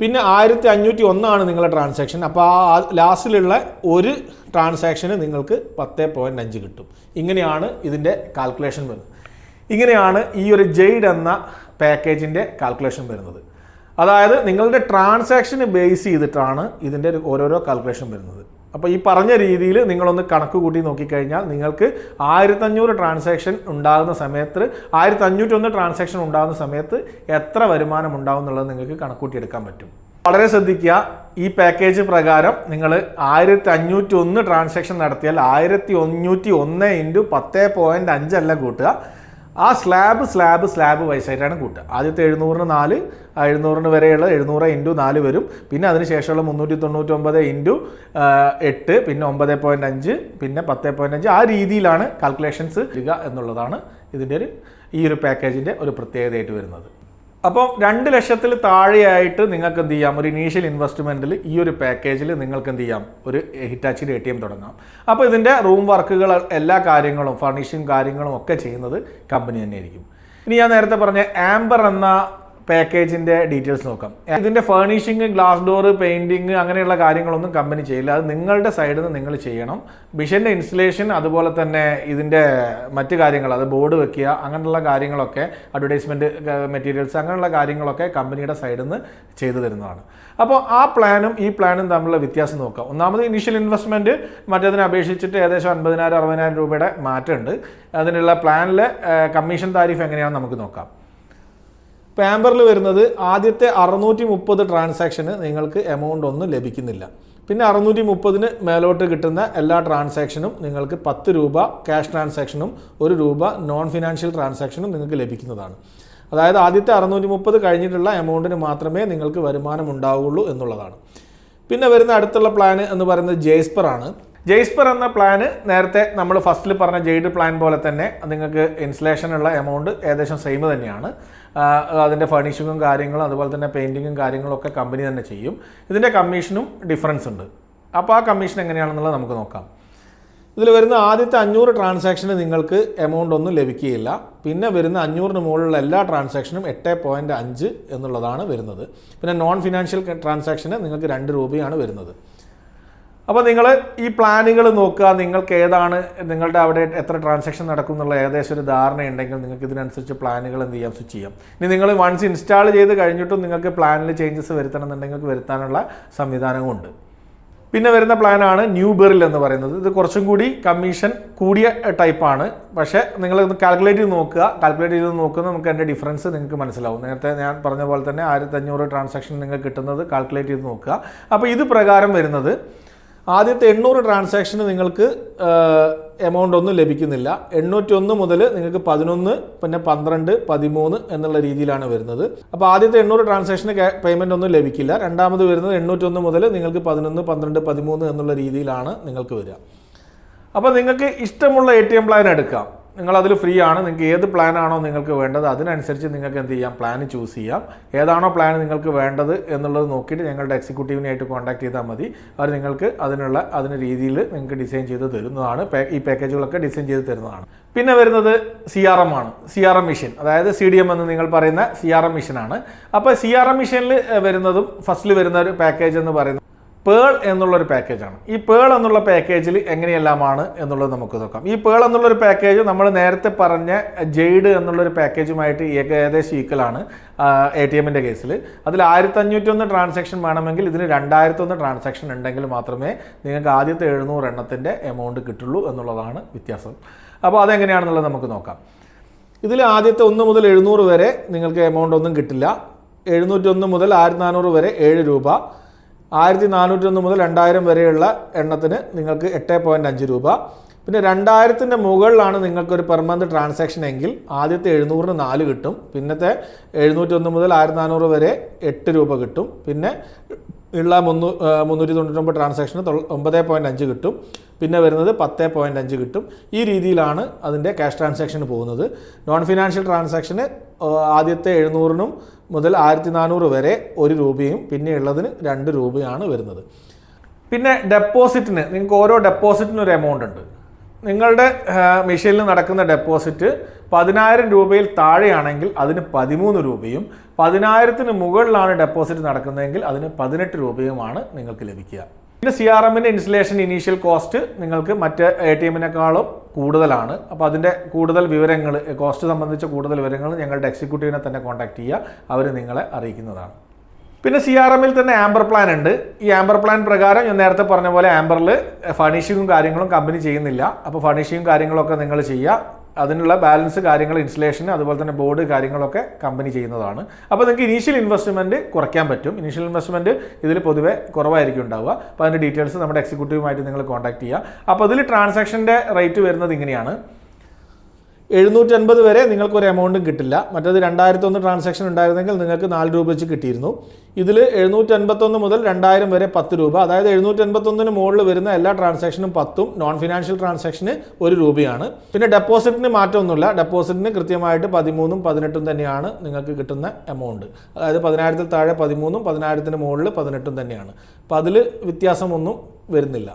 പിന്നെ ആയിരത്തി അഞ്ഞൂറ്റി ഒന്നാണ് നിങ്ങളുടെ ട്രാൻസാക്ഷൻ. അപ്പോൾ ആ ലാസ്റ്റിലുള്ള ഒരു ട്രാൻസാക്ഷന് നിങ്ങൾക്ക് പത്ത് പോയിന്റ് അഞ്ച് കിട്ടും. ഇങ്ങനെയാണ് ഇതിന്റെ കാൽക്കുലേഷൻ വരുന്നത്. ഇങ്ങനെയാണ് ഈ ഒരു ജെയ്ഡ് എന്ന പാക്കേജിന്റെ കാൽക്കുലേഷൻ വരുന്നത്. അതായത് നിങ്ങളുടെ ട്രാൻസാക്ഷന് ബേസ് ചെയ്തിട്ടാണ് ഇതിന്റെ ഓരോരോ കാൽക്കുലേഷൻ വരുന്നത്. അപ്പോൾ ഈ പറഞ്ഞ രീതിയിൽ നിങ്ങളൊന്ന് കണക്ക് കൂട്ടി നോക്കിക്കഴിഞ്ഞാൽ നിങ്ങൾക്ക് ആയിരത്തഞ്ഞൂറ് ട്രാൻസാക്ഷൻ ഉണ്ടാകുന്ന സമയത്ത് ആയിരത്തഞ്ഞൂറ്റൊന്ന് ട്രാൻസാക്ഷൻ ഉണ്ടാകുന്ന സമയത്ത് എത്ര വരുമാനം ഉണ്ടാകും എന്നുള്ളത് നിങ്ങൾക്ക് കണക്കൂട്ടിയെടുക്കാൻ പറ്റും. വളരെ ശ്രദ്ധിക്കുക ഈ പാക്കേജ് പ്രകാരം നിങ്ങൾ ആയിരത്തി അഞ്ഞൂറ്റി ഒന്ന് ട്രാൻസാക്ഷൻ നടത്തിയാൽ ആയിരത്തി അഞ്ഞൂറ്റി ഒന്ന് ഇന്റു പത്ത് പോയിന്റ് അഞ്ചല്ല കൂട്ടുക. ആ സ്ലാബ് സ്ലാബ് സ്ലാബ് വയസ്സായിട്ടാണ് കൂട്ടുക. ആദ്യത്തെ എഴുന്നൂറിന് നാല് എഴുന്നൂറിന് വരെയുള്ള എഴുന്നൂറ് ഇന്റു നാല് വരും. പിന്നെ അതിന് ശേഷമുള്ള മുന്നൂറ്റി തൊണ്ണൂറ്റൊമ്പത് ഇന്റു എട്ട് പിന്നെ ഒമ്പത് പോയിന്റ് അഞ്ച് പിന്നെ പത്ത് പോയിന്റ് അഞ്ച്. ആ രീതിയിലാണ് കാൽക്കുലേഷൻസ് വരിക എന്നുള്ളതാണ് ഇതിന്റെ ഒരു ഈ ഒരു പാക്കേജിന്റെ ഒരു പ്രത്യേകതയായിട്ട് വരുന്നത്. അപ്പം രണ്ട് ലക്ഷത്തിൽ താഴെയായിട്ട് നിങ്ങൾക്ക് എന്ത് ചെയ്യാം? ഒരു ഇനീഷ്യൽ ഇൻവെസ്റ്റ്മെന്റിൽ ഈ ഒരു പാക്കേജിൽ നിങ്ങൾക്ക് എന്ത് ചെയ്യാം? ഒരു ഹിറ്റാച്ചിയുടെ എ ടി എം തുടങ്ങാം. അപ്പോൾ ഇതിന്റെ റൂം വർക്കുകൾ എല്ലാ കാര്യങ്ങളും ഫർണിഷിങ് കാര്യങ്ങളും ഒക്കെ ചെയ്യുന്നത് കമ്പനി തന്നെയായിരിക്കും ഇനി ഞാൻ നേരത്തെ പറഞ്ഞ ആംബർ എന്ന പാക്കേജിന്റെ ഡീറ്റെയിൽസ് നോക്കാം. ഇതിന്റെ ഫർണിഷിങ് ഗ്ലാസ് ഡോർ പെയിന്റിങ് അങ്ങനെയുള്ള കാര്യങ്ങളൊന്നും കമ്പനി ചെയ്യില്ല. അത് നിങ്ങളുടെ സൈഡിൽ നിന്ന് നിങ്ങൾ ചെയ്യണം. മിഷന്റെ ഇൻസ്റ്റലേഷൻ അതുപോലെ തന്നെ ഇതിന്റെ മറ്റു കാര്യങ്ങൾ അത് ബോർഡ് വെക്കുക അങ്ങനെയുള്ള കാര്യങ്ങളൊക്കെ അഡ്വർടൈസ്മെന്റ് മെറ്റീരിയൽസ് അങ്ങനെയുള്ള കാര്യങ്ങളൊക്കെ കമ്പനിയുടെ സൈഡിൽ നിന്ന് ചെയ്തു തരുന്നതാണ്. അപ്പോൾ ആ പ്ലാനും ഈ പ്ലാനും തമ്മിലുള്ള വ്യത്യാസം നോക്കാം. ഒന്നാമത് ഇനീഷ്യൽ ഇൻവെസ്റ്റ്മെന്റ് മറ്റേതിനെ അപേക്ഷിച്ചിട്ട് ഏകദേശം അൻപതിനായിരം അറുപതിനായിരം രൂപയുടെ മാറ്റമുണ്ട്. അതിനുള്ള പ്ലാനിലെ കമ്മീഷൻ താരിഫ് എങ്ങനെയാണെന്ന് നമുക്ക് നോക്കാം. പാമ്പറിൽ വരുന്നത് ആദ്യത്തെ അറുന്നൂറ്റി മുപ്പത് ട്രാൻസാക്ഷന് നിങ്ങൾക്ക് എമൗണ്ട് ഒന്നും ലഭിക്കുന്നില്ല. പിന്നെ അറുന്നൂറ്റി മുപ്പതിന് മേലോട്ട് കിട്ടുന്ന എല്ലാ ട്രാൻസാക്ഷനും നിങ്ങൾക്ക് പത്ത് രൂപ ക്യാഷ് ട്രാൻസാക്ഷനും ഒരു രൂപ നോൺ ഫിനാൻഷ്യൽ ട്രാൻസാക്ഷനും നിങ്ങൾക്ക് ലഭിക്കുന്നതാണ്. അതായത് ആദ്യത്തെ അറുന്നൂറ്റി മുപ്പത് കഴിഞ്ഞിട്ടുള്ള എമൗണ്ടിന് മാത്രമേ നിങ്ങൾക്ക് വരുമാനം ഉണ്ടാവുകയുള്ളൂ എന്നുള്ളതാണ്. പിന്നെ വരുന്ന അടുത്തുള്ള പ്ലാൻ എന്ന് പറയുന്നത് ജേസ്പർ ആണ്. ജെയ്സ്പർ എന്ന പ്ലാന് നേരത്തെ നമ്മൾ ഫസ്റ്റിൽ പറഞ്ഞ ജെയ്ഡ് പ്ലാൻ പോലെ തന്നെ നിങ്ങൾക്ക് ഇൻസ്റ്റലേഷനുള്ള എമൗണ്ട് ഏകദേശം സെയിം തന്നെയാണ്. അതിന്റെ ഫർണിഷിങ്ങും കാര്യങ്ങളും അതുപോലെ തന്നെ പെയിന്റിങ്ങും കാര്യങ്ങളും ഒക്കെ കമ്പനി തന്നെ ചെയ്യും. ഇതിന്റെ കമ്മീഷനും ഡിഫറൻസ് ഉണ്ട്. അപ്പോൾ ആ കമ്മീഷൻ എങ്ങനെയാണെന്നുള്ളത് നമുക്ക് നോക്കാം. ഇതിൽ വരുന്ന ആദ്യത്തെ അഞ്ഞൂറ് ട്രാൻസാക്ഷന് നിങ്ങൾക്ക് എമൗണ്ട് ഒന്നും ലഭിക്കുകയില്ല. പിന്നെ വരുന്ന അഞ്ഞൂറിന് മുകളിലുള്ള എല്ലാ ട്രാൻസാക്ഷനും എട്ട് പോയിന്റ് അഞ്ച് എന്നുള്ളതാണ് വരുന്നത്. പിന്നെ നോൺ ഫിനാൻഷ്യൽ ട്രാൻസാക്ഷന് നിങ്ങൾക്ക് രണ്ട് രൂപയാണ് വരുന്നത്. അപ്പോൾ നിങ്ങൾ ഈ പ്ലാനുകൾ നോക്കുക നിങ്ങൾക്ക് ഏതാണ് നിങ്ങളുടെ അവിടെ എത്ര ട്രാൻസാക്ഷൻ നടക്കും എന്നുള്ള ഏകദേശം ഒരു ധാരണ ഉണ്ടെങ്കിൽ നിങ്ങൾക്ക് ഇതിനനുസരിച്ച് പ്ലാനുകൾ എന്ത് ചെയ്യാം സ്വിച്ച് ചെയ്യാം. ഇനി നിങ്ങൾ വൺസ് ഇൻസ്റ്റാൾ ചെയ്ത് കഴിഞ്ഞിട്ടും നിങ്ങൾക്ക് പ്ലാനിൽ ചേഞ്ചസ് വരുത്തണം എന്നുണ്ടെങ്കിൽ വരുത്താനുള്ള സംവിധാനമുണ്ട് പിന്നെ വരുന്ന പ്ലാനാണ് ന്യൂ ബെറിൽ എന്ന് പറയുന്നത്. ഇത് കുറച്ചും കൂടി കമ്മീഷൻ കൂടിയ ടൈപ്പാണ് പക്ഷേ നിങ്ങൾ കാൽക്കുലേറ്റ് ചെയ്ത് നോക്കുക. കാൽക്കുലേറ്റ് ചെയ്ത് നോക്കുന്നത് നമുക്ക് അതിന്റെ ഡിഫറൻസ് നിങ്ങൾക്ക് മനസ്സിലാവും. നേരത്തെ ഞാൻ പറഞ്ഞ പോലെ തന്നെ ആയിരത്തഞ്ഞൂറ് ട്രാൻസാക്ഷൻ നിങ്ങൾക്ക് കിട്ടുന്നത് കാൽക്കുലേറ്റ് ചെയ്ത് നോക്കുക. അപ്പോൾ ഇത് പ്രകാരം വരുന്നത് ആദ്യത്തെ എണ്ണൂറ് ട്രാൻസാക്ഷന് നിങ്ങൾക്ക് എമൗണ്ട് ഒന്നും ലഭിക്കുന്നില്ല. എണ്ണൂറ്റി ഒന്ന് മുതൽ നിങ്ങൾക്ക് പതിനൊന്ന് പിന്നെ പന്ത്രണ്ട് പതിമൂന്ന് എന്നുള്ള രീതിയിലാണ് വരുന്നത്. അപ്പോൾ ആദ്യത്തെ എണ്ണൂറ് ട്രാൻസാക്ഷന് പേയ്മെന്റ് ഒന്നും ലഭിക്കില്ല. രണ്ടാമത് വരുന്നത് എണ്ണൂറ്റൊന്ന് മുതൽ നിങ്ങൾക്ക് പതിനൊന്ന് പന്ത്രണ്ട് പതിമൂന്ന് എന്നുള്ള രീതിയിലാണ് നിങ്ങൾക്ക് വരിക. അപ്പോൾ നിങ്ങൾക്ക് ഇഷ്ടമുള്ള എ ടി എം പ്ലാൻ എടുക്കാം. നിങ്ങൾ അതിൽ ഫ്രീ ആണ് നിങ്ങൾക്ക് ഏത് പ്ലാൻ ആണോ നിങ്ങൾക്ക് വേണ്ടത് അതിനനുസരിച്ച് നിങ്ങൾക്ക് എന്ത് ചെയ്യാം? പ്ലാൻ ചൂസ് ചെയ്യാം. ഏതാണോ പ്ലാൻ നിങ്ങൾക്ക് വേണ്ടത് എന്നുള്ളത് നോക്കിയിട്ട് ഞങ്ങളുടെ എക്സിക്യൂട്ടീവിനായിട്ട് കോൺടാക്ട് ചെയ്താൽ മതി. അവർ നിങ്ങൾക്ക് അതിനുള്ള അതിന് രീതിയിൽ നിങ്ങൾക്ക് ഡിസൈൻ ചെയ്ത് തരുന്നതാണ്. ഈ പാക്കേജുകളൊക്കെ ഡിസൈൻ ചെയ്ത് തരുന്നതാണ്. പിന്നെ വരുന്നത് സി ആർ എം ആണ്. സി ആർ എം മിഷൻ അതായത് സി ഡി എം എന്ന് നിങ്ങൾ പറയുന്ന സി ആർ എം മിഷനാണ് അപ്പോൾ സി ആർ എം മിഷനിൽ വരുന്നതും ഫസ്റ്റിൽ വരുന്ന ഒരു പാക്കേജ് എന്ന് പറയുന്നത് പേൾ എന്നുള്ളൊരു പാക്കേജാണ്. ഈ പേൾ എന്നുള്ള പാക്കേജിൽ എങ്ങനെയെല്ലാമാണ് എന്നുള്ളത് നമുക്ക് നോക്കാം. ഈ പേൾ എന്നുള്ളൊരു പാക്കേജ് നമ്മൾ നേരത്തെ പറഞ്ഞ ജെയ്ഡ് എന്നുള്ളൊരു പാക്കേജുമായിട്ട് ഏക- ഏകദേശം ഈക്വലാണ് എ ടി എമ്മിന്റെ കേസിൽ അതിൽ ആയിരത്തി അഞ്ഞൂറ്റൊന്ന് ട്രാൻസാക്ഷൻ വേണമെങ്കിൽ ഇതിന് രണ്ടായിരത്തൊന്ന് ട്രാൻസാക്ഷൻ ഉണ്ടെങ്കിൽ മാത്രമേ നിങ്ങൾക്ക് ആദ്യത്തെ എഴുന്നൂറ് എണ്ണത്തിന്റെ എമൗണ്ട് കിട്ടുള്ളൂ എന്നുള്ളതാണ് വ്യത്യാസം. അപ്പോൾ അതെങ്ങനെയാണെന്നുള്ളത് നമുക്ക് നോക്കാം. ഇതിൽ ആദ്യത്തെ ഒന്ന് മുതൽ എഴുന്നൂറ് വരെ നിങ്ങൾക്ക് എമൗണ്ട് ഒന്നും കിട്ടില്ല. എഴുന്നൂറ്റൊന്ന് മുതൽ ആയിരത്തി നാനൂറ് വരെ ഏഴ് രൂപ. ആയിരത്തി നാനൂറ്റൊന്ന് മുതൽ രണ്ടായിരം വരെയുള്ള എണ്ണത്തിന് നിങ്ങൾക്ക് എട്ട് പോയിന്റ് അഞ്ച് രൂപ. പിന്നെ രണ്ടായിരത്തിന്റെ മുകളിലാണ് നിങ്ങൾക്കൊരു പെർ മന്ത് ട്രാൻസാക്ഷൻ എങ്കിൽ ആദ്യത്തെ എഴുന്നൂറിന് നാല് കിട്ടും. പിന്നത്തെ എഴുന്നൂറ്റൊന്ന് മുതൽ ആയിരത്തി നാനൂറ് വരെ എട്ട് രൂപ കിട്ടും. പിന്നെ ഉള്ള മുന്നൂ മുന്നൂറ്റി തൊണ്ണൂറ്റൊമ്പത് ട്രാൻസാക്ഷന് ഒമ്പത് പോയിന്റ് അഞ്ച് കിട്ടും. പിന്നെ വരുന്നത് പത്ത് പോയിന്റ് അഞ്ച് കിട്ടും. ഈ രീതിയിലാണ് അതിന്റെ ക്യാഷ് ട്രാൻസാക്ഷന് പോകുന്നത്. നോൺ ഫിനാൻഷ്യൽ ട്രാൻസാക്ഷന് ആദ്യത്തെ എഴുന്നൂറിനും മുതൽ ആയിരത്തി നാനൂറ് വരെ ഒരു രൂപയും പിന്നെ ഉള്ളതിന് രണ്ട് രൂപയാണ് വരുന്നത്. പിന്നെ ഡെപ്പോസിറ്റിന് നിങ്ങൾക്ക് ഓരോ ഡെപ്പോസിറ്റിനും ഒരു എമൗണ്ട് ഉണ്ട്. നിങ്ങളുടെ മെഷീനിൽ നടക്കുന്ന ഡെപ്പോസിറ്റ് പതിനായിരം രൂപയിൽ താഴെയാണെങ്കിൽ അതിന് പതിമൂന്ന് രൂപയും പതിനായിരത്തിന് മുകളിലാണ് ഡെപ്പോസിറ്റ് നടക്കുന്നതെങ്കിൽ അതിന് പതിനെട്ട് രൂപയുമാണ് നിങ്ങൾക്ക് ലഭിക്കുക. പിന്നെ സി ആർ എമ്മിന്റെ ഇൻസ്റ്റലേഷൻ ഇനീഷ്യൽ കോസ്റ്റ് നിങ്ങൾക്ക് മറ്റ് എ ടി എമ്മിനേക്കാളും കൂടുതലാണ്. അപ്പോൾ അതിന്റെ കൂടുതൽ വിവരങ്ങൾ കോസ്റ്റ് സംബന്ധിച്ച കൂടുതൽ വിവരങ്ങൾ ഞങ്ങളുടെ എക്സിക്യൂട്ടീവിനെ തന്നെ കോൺടാക്ട് ചെയ്യുക. അവർ നിങ്ങളെ അറിയിക്കുന്നതാണ്. പിന്നെ സി ആർ എമ്മിൽ തന്നെ ആംബർ പ്ലാൻ ഉണ്ട്. ഈ ആംബർ പ്ലാൻ പ്രകാരം ഞാൻ നേരത്തെ പറഞ്ഞ പോലെ ആംബറിൽ ഫർണിഷിങ്ങും കാര്യങ്ങളും കമ്പനി ചെയ്യുന്നില്ല. അപ്പോൾ ഫർണിഷിങ്ങും കാര്യങ്ങളൊക്കെ നിങ്ങൾ ചെയ്യുക. അതിനുള്ള ബാലൻസ് കാര്യങ്ങൾ ഇൻസ്റ്റലേഷൻ അതുപോലെ തന്നെ ബോർഡ് കാര്യങ്ങളൊക്കെ കമ്പനി ചെയ്യുന്നതാണ്. അപ്പോൾ നിങ്ങൾക്ക് ഇനീഷ്യൽ ഇൻവെസ്റ്റ്മെന്റ് കുറയ്ക്കാൻ പറ്റും. ഇനീഷ്യൽ ഇൻവെസ്റ്റ്മെന്റ് ഇതിൽ പൊതുവെ കുറവായിരിക്കും ഉണ്ടാവുക. അപ്പോൾ അതിന്റെ ഡീറ്റെയിൽസ് നമ്മുടെ എക്സിക്യൂട്ടീവുമായിട്ട് നിങ്ങൾ കോൺടാക്ട് ചെയ്യുക. അപ്പോൾ അതിൽ ട്രാൻസാക്ഷന്റെ റേറ്റ് വരുന്നത് ഇങ്ങനെയാണ്. എഴുന്നൂറ്റൻപത് വരെ നിങ്ങൾക്ക് ഒരു എമൗണ്ടും കിട്ടില്ല. മറ്റേത് രണ്ടായിരത്തി ഒന്ന് ട്രാൻസാക്ഷൻ ഉണ്ടായിരുന്നെങ്കിൽ നിങ്ങൾക്ക് നാല് രൂപ വെച്ച് കിട്ടിയിരുന്നു. ഇതിൽ എഴുന്നൂറ്റൻപത്തൊന്ന് മുതൽ രണ്ടായിരം വരെ പത്ത് രൂപ. അതായത് എഴുന്നൂറ്റൻപത്തൊന്നിന് മുകളിൽ വരുന്ന എല്ലാ ട്രാൻസാക്ഷനും പത്തും നോൺ ഫിനാൻഷ്യൽ ട്രാൻസാക്ഷന് ഒരു രൂപയാണ്. പിന്നെ ഡെപ്പോസിറ്റിന് മാറ്റമൊന്നുമില്ല. ഡെപ്പോസിറ്റിന് കൃത്യമായിട്ട് പതിമൂന്നും പതിനെട്ടും തന്നെയാണ് നിങ്ങൾക്ക് കിട്ടുന്ന എമൗണ്ട് അതായത് പതിനായിരത്തിൽ താഴെ പതിമൂന്നും പതിനായിരത്തിന് മുകളിൽ പതിനെട്ടും തന്നെയാണ്. അപ്പോൾ അതിൽ വ്യത്യാസമൊന്നും വരുന്നില്ല.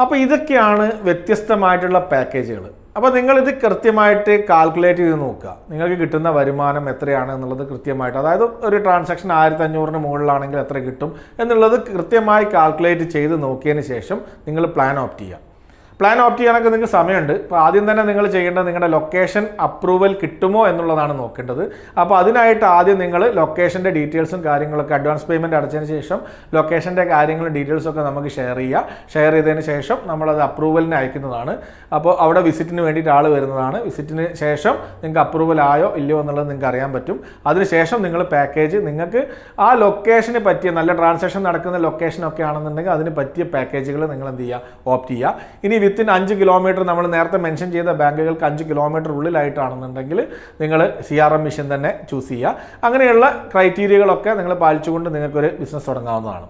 അപ്പോൾ ഇതൊക്കെയാണ് വ്യത്യസ്തമായിട്ടുള്ള പാക്കേജുകൾ അപ്പോൾ നിങ്ങളിത് കൃത്യമായിട്ട് കാൽക്കുലേറ്റ് ചെയ്ത് നോക്കുക. നിങ്ങൾക്ക് കിട്ടുന്ന വരുമാനം എത്രയാണ് എന്നുള്ളത് കൃത്യമായിട്ട്. അതായത് ഒരു ട്രാൻസാക്ഷൻ ആയിരത്തി അഞ്ഞൂറിന് മുകളിലാണെങ്കിൽ എത്ര കിട്ടും എന്നുള്ളത് കൃത്യമായി കാൽക്കുലേറ്റ് ചെയ്ത് നോക്കിയതിന് ശേഷം നിങ്ങൾ പ്ലാൻ ഓപ്റ്റ് ചെയ്യുക. പ്ലാൻ ഓപ്റ്റ് ചെയ്യാനൊക്കെ നിങ്ങൾക്ക് സമയമുണ്ട്. അപ്പോൾ ആദ്യം തന്നെ നിങ്ങൾ ചെയ്യേണ്ടത് നിങ്ങളുടെ ലൊക്കേഷൻ അപ്രൂവൽ കിട്ടുമോ എന്നുള്ളതാണ് നോക്കേണ്ടത്. അപ്പോൾ അതിനായിട്ട് ആദ്യം നിങ്ങൾ ലൊക്കേഷന്റെ ഡീറ്റെയിൽസും കാര്യങ്ങളൊക്കെ അഡ്വാൻസ് പേയ്മെന്റ് അടച്ചതിന് ശേഷം ലൊക്കേഷന്റെ കാര്യങ്ങളും ഡീറ്റെയിൽസും ഒക്കെ നമുക്ക് ഷെയർ ചെയ്യുക ഷെയർ ചെയ്തതിന് ശേഷം നമ്മളത് അപ്രൂവലിന് അയക്കുന്നതാണ്. അപ്പോൾ അവിടെ വിസിറ്റിന് വേണ്ടിയിട്ട് ആൾ വരുന്നതാണ്. വിസിറ്റിന് ശേഷം നിങ്ങൾക്ക് അപ്രൂവൽ ആയോ ഇല്ലയോ എന്നുള്ളത് നിങ്ങൾക്ക് അറിയാൻ പറ്റും. അതിനുശേഷം നിങ്ങൾ പാക്കേജ് നിങ്ങൾക്ക് ആ ലൊക്കേഷന് പറ്റിയ നല്ല ട്രാൻസാക്ഷൻ നടക്കുന്ന ലൊക്കേഷനൊക്കെ ആണെന്നുണ്ടെങ്കിൽ അതിന് പറ്റിയ പാക്കേജുകൾ നിങ്ങൾ എന്ത് ചെയ്യുക? ഓപ്റ്റ് ചെയ്യുക. ഇനി വിത്തിൻ അഞ്ച് കിലോമീറ്റർ നമ്മൾ നേരത്തെ മെൻഷൻ ചെയ്ത ബാങ്കുകൾക്ക് അഞ്ച് കിലോമീറ്റർ ഉള്ളിലായിട്ടാണെന്നുണ്ടെങ്കിൽ നിങ്ങൾ സി ആർ എം മിഷൻ തന്നെ ചൂസ് ചെയ്യുക. അങ്ങനെയുള്ള ക്രൈറ്റീരിയകളൊക്കെ നിങ്ങൾ പാലിച്ചുകൊണ്ട് നിങ്ങൾക്കൊരു ബിസിനസ് തുടങ്ങാവുന്നതാണ്.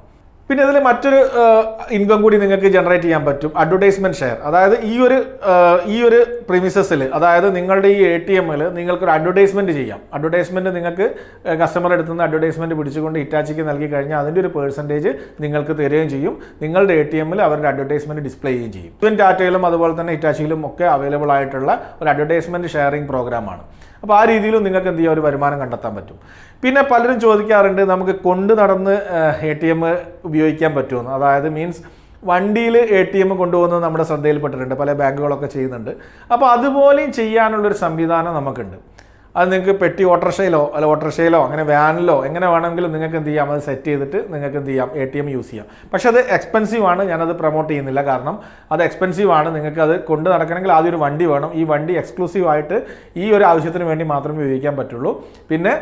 പിന്നെ ഇതിൽ മറ്റൊരു ഇൻകം കൂടി നിങ്ങൾക്ക് ജനറേറ്റ് ചെയ്യാൻ പറ്റും. അഡ്വർടൈസ്മെന്റ് ഷെയർ അതായത് ഈ ഒരു ഈ ഒരു പ്രിമിസസിൽ അതായത് നിങ്ങളുടെ ഈ എ ടി എമ്മിൽ നിങ്ങൾക്കൊരു അഡ്വർടൈസ്മെന്റ് ചെയ്യാം. അഡ്വർടൈസ്മെന്റ് നിങ്ങൾക്ക് കസ്റ്റമർ എടുത്തുനിന്ന് അഡ്വർടൈസ്മെന്റ് പിടിച്ചുകൊണ്ട് ഇറ്റാച്ചിക്ക് നൽകി കഴിഞ്ഞാൽ അതിന്റെ ഒരു പേഴ്സന്റേജ് നിങ്ങൾക്ക് തരികയും ചെയ്യും. നിങ്ങളുടെ എ ടി എമ്മിൽ അവരുടെ അഡ്വർടൈസ്മെന്റ് ഡിസ്പ്ലേ ചെയ്യുകയും ചെയ്യും. ഇവൻ ടാറ്റയിലും അതുപോലെ തന്നെ ഇറ്റാച്ചിയിലും ഒക്കെ അവൈലബിൾ ആയിട്ടുള്ള ഒരു അഡ്വർടൈസ്മെന്റ് ഷെയറിംഗ് പ്രോഗ്രാമാണ് അപ്പോൾ ആ രീതിയിലും നിങ്ങൾക്ക് എന്ത് ചെയ്യാം? ഒരു വരുമാനം കണ്ടെത്താൻ പറ്റും. പിന്നെ പലരും ചോദിക്കാറുണ്ട് നമുക്ക് കൊണ്ട് നടന്ന് എ ടി എം ഉപയോഗിക്കാൻ പറ്റുമെന്ന് അതായത് മീൻസ് വണ്ടിയിൽ എ ടി എം കൊണ്ടുപോകുന്നത് നമ്മുടെ ശ്രദ്ധയിൽപ്പെട്ടിട്ടുണ്ട് പല ബാങ്കുകളൊക്കെ ചെയ്യുന്നുണ്ട്. അപ്പോൾ അതുപോലെയും ചെയ്യാനുള്ളൊരു സംവിധാനം നമുക്കുണ്ട്. അത് നിങ്ങൾക്ക് പെട്ടി ഓട്ടോറിക്ഷയിലോ അല്ല ഓട്ടോറിക്ഷയിലോ അങ്ങനെ വാനിലോ എങ്ങനെ വേണമെങ്കിലും നിങ്ങൾക്ക് എന്ത് ചെയ്യാം? അത് സെറ്റ് ചെയ്തിട്ട് നിങ്ങൾക്ക് എന്ത് ചെയ്യാം? എ ടി എം യൂസ് ചെയ്യാം. പക്ഷെ അത് എക്സ്പെൻസീവ് ആണ്. ഞാനത് പ്രൊമോട്ട് ചെയ്യുന്നില്ല. കാരണം അത് എക്സ്പെൻസീവ് ആണ്. നിങ്ങൾക്ക് അത് കൊണ്ട് നടക്കണമെങ്കിൽ ആദ്യം ഒരു വണ്ടി വേണം. ഈ വണ്ടി എക്സ്ക്ലൂസീവ് ആയിട്ട് ഈ ഒരു ആവശ്യത്തിന് വേണ്ടി മാത്രമേ ഉപയോഗിക്കാൻ പറ്റുള്ളൂ. പിന്നെ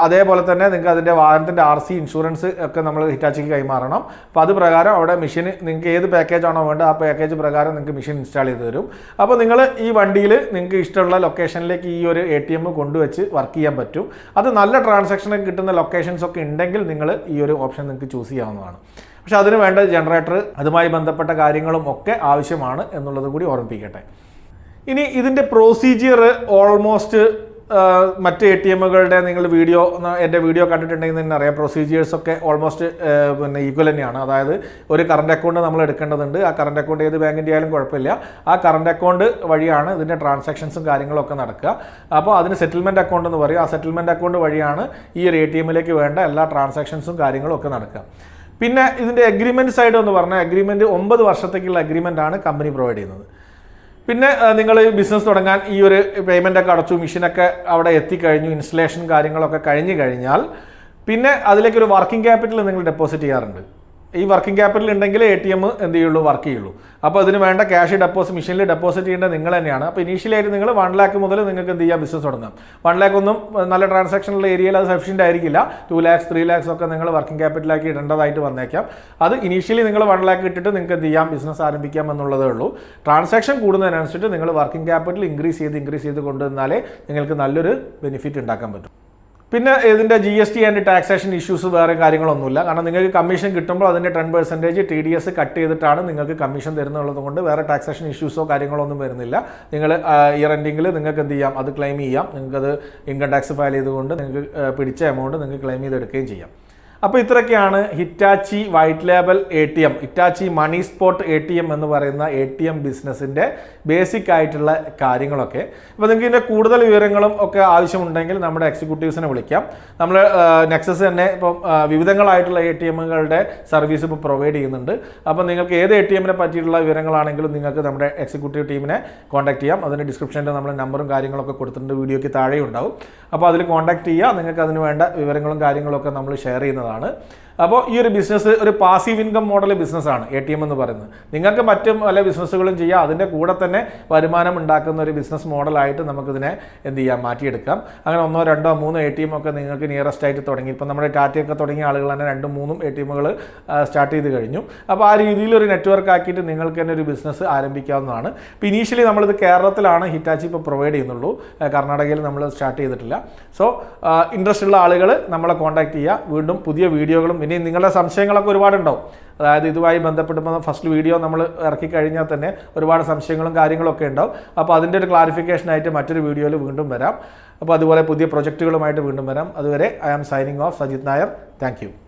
അതേപോലെ തന്നെ നിങ്ങൾക്ക് അതിന്റെ വാഹനത്തിന്റെ ആർ സി ഇൻഷുറൻസ് ഒക്കെ നമ്മൾ ഹിറ്റാച്ചിക്ക് കൈമാറണം. അപ്പോൾ അത് പ്രകാരം അവിടെ മെഷീൻ നിങ്ങൾക്ക് ഏത് പാക്കേജ് ആണോ വേണ്ടത് ആ പാക്കേജ് പ്രകാരം നിങ്ങൾക്ക് മെഷീൻ ഇൻസ്റ്റാൾ ചെയ്ത് തരും. അപ്പോൾ നിങ്ങൾ ഈ വണ്ടിയിൽ നിങ്ങൾക്ക് ഇഷ്ടമുള്ള ലൊക്കേഷനിലേക്ക് ഈ ഒരു എ ടി എം കൊണ്ടുവച്ച് വർക്ക് ചെയ്യാൻ പറ്റും. അത് നല്ല ട്രാൻസാക്ഷൻ കിട്ടുന്ന ലൊക്കേഷൻസ് ഒക്കെ ഉണ്ടെങ്കിൽ നിങ്ങൾ ഈ ഒരു ഓപ്ഷൻ നിങ്ങൾക്ക് ചൂസ് ചെയ്യാവുന്നതാണ്. പക്ഷേ അതിന് വേണ്ട ജനറേറ്റർ അതുമായി ബന്ധപ്പെട്ട കാര്യങ്ങളും ഒക്കെ ആവശ്യമാണ് എന്നുള്ളത് കൂടി ഓർമ്മിപ്പിക്കട്ടെ. ഇനി ഇതിന്റെ പ്രൊസീജിയർ ഓൾമോസ്റ്റ് മറ്റ് എ ടി എമ്മുകളുടെ നിങ്ങൾ വീഡിയോ എന്റെ വീഡിയോ കണ്ടിട്ടുണ്ടെങ്കിൽ തന്നെ അറിയാം. പ്രൊസീജിയേഴ്സ് ഒക്കെ ഓൾമോസ്റ്റ് പിന്നെ ഈക്വൽ തന്നെയാണ്. അതായത് ഒരു കറണ്ട് അക്കൗണ്ട് നമ്മൾ എടുക്കേണ്ടതുണ്ട്. ആ കറണ്ട് അക്കൗണ്ട് ഏത് ബാങ്കിന്റെ ആയാലും കുഴപ്പമില്ല. ആ കറണ്ട് അക്കൗണ്ട് വഴിയാണ് ഇതിന്റെ ട്രാൻസാക്ഷൻസും കാര്യങ്ങളൊക്കെ നടക്കുക. അപ്പോൾ അതിന് സെറ്റിൽമെന്റ് അക്കൗണ്ട് എന്ന് പറയും. ആ സെറ്റിൽമെന്റ് അക്കൗണ്ട് വഴിയാണ് ഈ ഒരു എ ടി എമ്മിലേക്ക് വേണ്ട എല്ലാ ട്രാൻസാക്ഷൻസും കാര്യങ്ങളും ഒക്കെ നടക്കുക. പിന്നെ ഇതിന്റെ അഗ്രിമെന്റ് സൈഡ് എന്ന് പറഞ്ഞാൽ അഗ്രിമെന്റ് ഒമ്പത് വർഷത്തേക്കുള്ള അഗ്രിമെന്റ് ആണ് കമ്പനി പ്രൊവൈഡ് ചെയ്യുന്നത്. പിന്നെ നിങ്ങൾ ബിസിനസ് തുടങ്ങാൻ ഈ ഒരു പേയ്മെന്റ് ഒക്കെ അടച്ചു മെഷീനൊക്കെ അവിടെ എത്തിക്കഴിഞ്ഞു ഇൻസ്റ്റലേഷൻ കാര്യങ്ങളൊക്കെ കഴിഞ്ഞു കഴിഞ്ഞാൽ പിന്നെ അതിലേക്ക് ഒരു വർക്കിംഗ് ക്യാപിറ്റൽ നിങ്ങൾ ഡെപ്പോസിറ്റ് ചെയ്യാറുണ്ട്. ഈ വർക്കിംഗ് ക്യാപിറ്റൽ ഉണ്ടെങ്കിൽ എ ടി എം എന്ത് ചെയ്യുള്ളൂ? വർക്ക് ചെയ്യുള്ളൂ. അപ്പോൾ അതിന് വേണ്ട ക്യാഷ് ഡെപ്പോസിറ്റ് മെഷീനിൽ ഡെപ്പോസിറ്റ് ചെയ്യേണ്ടത് നിങ്ങൾ തന്നെയാണ്. അപ്പോൾ ഇനീഷ്യലായിട്ട് നിങ്ങൾ വൺ ലാക്ക് മുതൽ നിങ്ങൾക്ക് എന്ത് ചെയ്യാം? ബിസിനസ് തുടങ്ങാം. വൺ ലാക്ക് ഒന്നും നല്ല ട്രാൻസാക്ഷനുള്ള ഏരിയയിൽ അത് സഫീഷ്യന്റ് ആയിരിക്കില്ല. ടു ലാക്സ് ത്രീ ലാക്സ് ഒക്കെ നിങ്ങൾ വർക്കിംഗ് ക്യാപിറ്റലാക്കി ഇടേണ്ടതായിട്ട് വന്നേക്കാം. അത് ഇനീഷ്യലി നിങ്ങൾ വൺ ലാക്ക് ഇട്ടിട്ട് നിങ്ങൾക്ക് എന്ത് ചെയ്യാം? ബിസിനസ് ആരംഭിക്കാം എന്നുള്ളതേ ഉള്ളൂ. ട്രാൻസാക്ഷൻ കൂടുന്നതിനനുസരിച്ച് നിങ്ങൾ വർക്കിംഗ് ക്യാപിറ്റൽ ഇൻക്രീസ് ചെയ്ത് ഇൻക്രീസ് ചെയ്ത് കൊണ്ടുവന്നാലേ നിങ്ങൾക്ക് നല്ലൊരു ബെനിഫിറ്റ് ഉണ്ടാക്കാൻ പറ്റും. പിന്നെ ഇതിന്റെ G S T and taxation issues വേറെ കാര്യങ്ങളൊന്നുമില്ല. കാരണം നിങ്ങൾക്ക് കമ്മീഷൻ കിട്ടുമ്പോൾ അതിന്റെ ten percentage T D S cut ചെയ്തിട്ടാണ് നിങ്ങൾക്ക് കമ്മീഷൻ തരുന്നുള്ളത് കൊണ്ട് വേറെ ടാക്സേഷൻ ഇഷ്യൂസോ കാര്യങ്ങളൊന്നും വരുന്നില്ല. നിങ്ങൾ ഇയർ എൻഡിങ്ങിൽ നിങ്ങൾക്ക് എന്ത് ചെയ്യാം? അത് ക്ലെയിം ചെയ്യാം. നിങ്ങൾക്കത് ഇൻകം ടാക്സ് ഫയൽ ചെയ്തുകൊണ്ട് നിങ്ങൾക്ക് പിടിച്ച എമൗണ്ട് നിങ്ങൾക്ക് ക്ലെയിം ചെയ്തെടുക്കുകയും ചെയ്യാം. അപ്പോൾ ഇത്രയൊക്കെയാണ് Hitachi white label A T M Hitachi money spot A T M എന്ന് പറയുന്ന എ ടി എം ബിസിനസ്സിന്റെ ബേസിക് ആയിട്ടുള്ള കാര്യങ്ങളൊക്കെ. അപ്പോൾ നിങ്ങൾക്ക് ഇതിന്റെ കൂടുതൽ വിവരങ്ങളും ഒക്കെ ആവശ്യമുണ്ടെങ്കിൽ നമ്മുടെ എക്സിക്യൂട്ടീവ്സിനെ വിളിക്കാം. നമ്മൾ നെക്സസ് തന്നെ ഇപ്പം വിവിധങ്ങളായിട്ടുള്ള എ ടി എമ്മുകളുടെ സർവീസ് ഇപ്പോൾ പ്രൊവൈഡ് ചെയ്യുന്നുണ്ട്. അപ്പോൾ നിങ്ങൾക്ക് ഏത് എ ടി എമ്മിനെ പറ്റിയിട്ടുള്ള വിവരങ്ങളാണെങ്കിലും നിങ്ങൾക്ക് നമ്മുടെ എക്സിക്യൂട്ടീവ് ടീമിനെ കോൺടാക്ട് ചെയ്യാം. അതിന്റെ ഡിസ്ക്രിപ്ഷനിൽ നമ്മൾ നമ്പറും കാര്യങ്ങളൊക്കെ കൊടുത്തിട്ടുണ്ട്. വീഡിയോയ്ക്ക് താഴെ ഉണ്ടാവും അപ്പോൾ അതിൽ കോൺടാക്ട് ചെയ്യുക. നിങ്ങൾക്ക് അതിന് വേണ്ട വിവരങ്ങളും കാര്യങ്ങളൊക്കെ നമ്മൾ ഷെയർ ചെയ്യുന്നതാണ്. ഉള്ളതാണ് അപ്പോൾ ഈ ഒരു ബിസിനസ് ഒരു പാസീവ് ഇൻകം മോഡൽ ബിസിനസ്സാണ് എ ടി എം എന്ന് പറയുന്നത്. നിങ്ങൾക്ക് മറ്റും പല ബിസിനസ്സുകളും ചെയ്യാം അതിന്റെ കൂടെ തന്നെ വരുമാനം ഉണ്ടാക്കുന്ന ഒരു ബിസിനസ് മോഡലായിട്ട് നമുക്കിതിനെ എന്ത് ചെയ്യാം മാറ്റിയെടുക്കാം. അങ്ങനെ ഒന്നോ രണ്ടോ മൂന്നോ എ ടി എം ഒക്കെ നിങ്ങൾക്ക് നിയറസ്റ്റ് ആയിട്ട് തുടങ്ങി. ഇപ്പം നമ്മുടെ ടാറ്റയൊക്കെ തുടങ്ങിയ ആളുകൾ തന്നെ രണ്ടും മൂന്നും എ ടി എമ്മുകൾ സ്റ്റാർട്ട് ചെയ്ത് കഴിഞ്ഞു. അപ്പോൾ ആ രീതിയിൽ ഒരു നെറ്റ്വർക്ക് ആക്കിയിട്ട് നിങ്ങൾക്ക് തന്നെ ഒരു ബിസിനസ് ആരംഭിക്കാവുന്നതാണ്. ഇപ്പോൾ ഇനീഷ്യലി നമ്മളിത് കേരളത്തിലാണ് ഹിറ്റാച്ചി ഇപ്പോൾ പ്രൊവൈഡ് ചെയ്യുന്നുള്ളൂ. കർണാടകയിൽ നമ്മൾ സ്റ്റാർട്ട് ചെയ്തിട്ടില്ല. സോ ഇൻട്രസ്റ്റ് ഉള്ള ആളുകൾ നമ്മളെ കോൺടാക്ട് ചെയ്യുക. വീണ്ടും പുതിയ വീഡിയോകളും ഇനി നിങ്ങളുടെ സംശയങ്ങളൊക്കെ ഒരുപാടുണ്ടാവും. അതായത് ഇതുമായി ബന്ധപ്പെടുമ്പോൾ ഫസ്റ്റ് വീഡിയോ നമ്മൾ ഇറക്കി കഴിഞ്ഞാൽ തന്നെ ഒരുപാട് സംശയങ്ങളും കാര്യങ്ങളൊക്കെ ഉണ്ടാവും. അപ്പോൾ അതിന്റെ ഒരു ക്ലാരിഫിക്കേഷനായിട്ട് മറ്റൊരു വീഡിയോയിൽ വീണ്ടും വരാം. അപ്പോൾ അതുപോലെ പുതിയ പ്രൊജക്റ്റുകളുമായിട്ട് വീണ്ടും വരാം. അതുവരെ I am signing off Sajith Nair thank